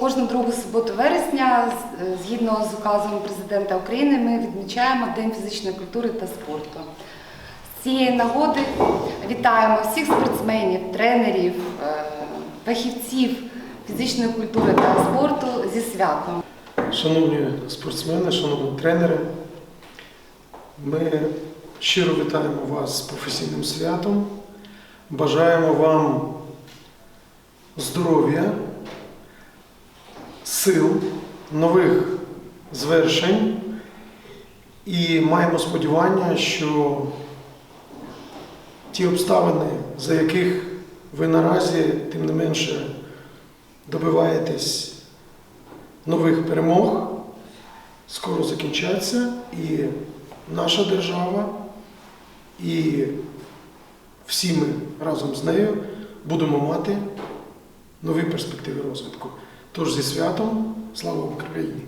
Кожну другу суботу вересня, згідно з указом президента України, ми відмічаємо День фізичної культури та спорту. З цієї нагоди вітаємо всіх спортсменів, тренерів, е, фахівців фізичної культури та спорту зі святом. Шановні спортсмени, шановні тренери, ми щиро вітаємо вас з професійним святом. Бажаємо вам здоров'я, сил, нових звершень і маємо сподівання, що ті обставини, за яких ви наразі, тим не менше, добиваєтесь нових перемог скоро закінчаться, і наша держава, і всі ми разом з нею будемо мати нові перспективи розвитку. Тож зі святом, слава Україні!